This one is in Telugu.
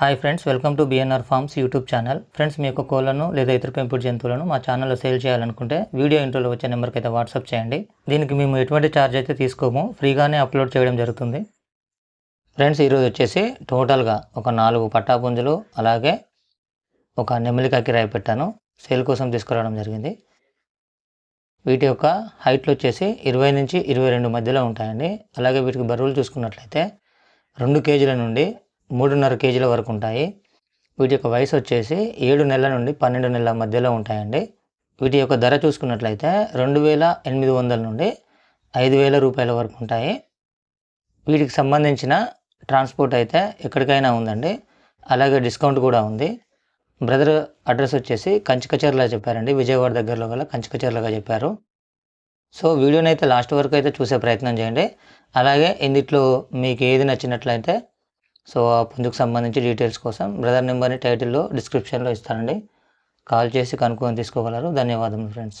Hi friends welcome to BNR farms YouTube channel friends మీ యొక్క కోళ్ళను లేదా ఇతర పెంపుడు జంతువులను మా ఛానల్లో సేల్ చేయాలనుకుంటే వీడియో ఇంట్రోలో వచ్చే నెంబర్కి అయితే వాట్సాప్ చేయండి. దీనికి మేము ఎటువంటి ఛార్జ్ అయితే తీసుకోము ఫ్రీగానే అప్లోడ్ చేయడం జరుగుతుంది. ఫ్రెండ్స్ ఈరోజు వచ్చేసి టోటల్గా ఒక నాలుగు పట్టాపుంజులు అలాగే ఒక నెమలికాకి రాయి పెట్టాను. సేల్ కోసం తీసుకురావడం జరిగింది. వీటి యొక్క హైట్లు వచ్చేసి ఇరవై నుంచి ఇరవై రెండు మధ్యలో ఉంటాయండి. అలాగే వీటికి బరువులు చూసుకున్నట్లయితే రెండు కేజీల నుండి మూడున్నర కేజీల వరకు ఉంటాయి. వీటి యొక్క వయసు వచ్చేసి ఏడు నెలల నుండి పన్నెండు నెలల మధ్యలో ఉంటాయండి. వీటి యొక్క ధర చూసుకున్నట్లయితే రెండు వేల ఎనిమిది వందల నుండి ఐదు వేల రూపాయల వరకు ఉంటాయి. వీటికి సంబంధించిన ట్రాన్స్పోర్ట్ అయితే ఎక్కడికైనా ఉందండి. అలాగే డిస్కౌంట్ కూడా ఉంది. బ్రదర్ అడ్రస్ వచ్చేసి కంచికచర్ల చెప్పారండి. విజయవాడ దగ్గరలో గల కంచికచర్లగా చెప్పారు. సో వీడియోని అయితే లాస్ట్ వరకు అయితే చూసే ప్రయత్నం చేయండి. అలాగే ఇందిట్లో మీకు ఏది నచ్చినట్లయితే సో ఆ పుంజుకు సంబంధించి డీటెయిల్స్ కోసం బ్రదర్ నెంబర్ని టైటిల్లో డిస్క్రిప్షన్లో ఇస్తానండి. కాల్ చేసి కనుక్కొని తీసుకోగలరు. ధన్యవాదములు ఫ్రెండ్స్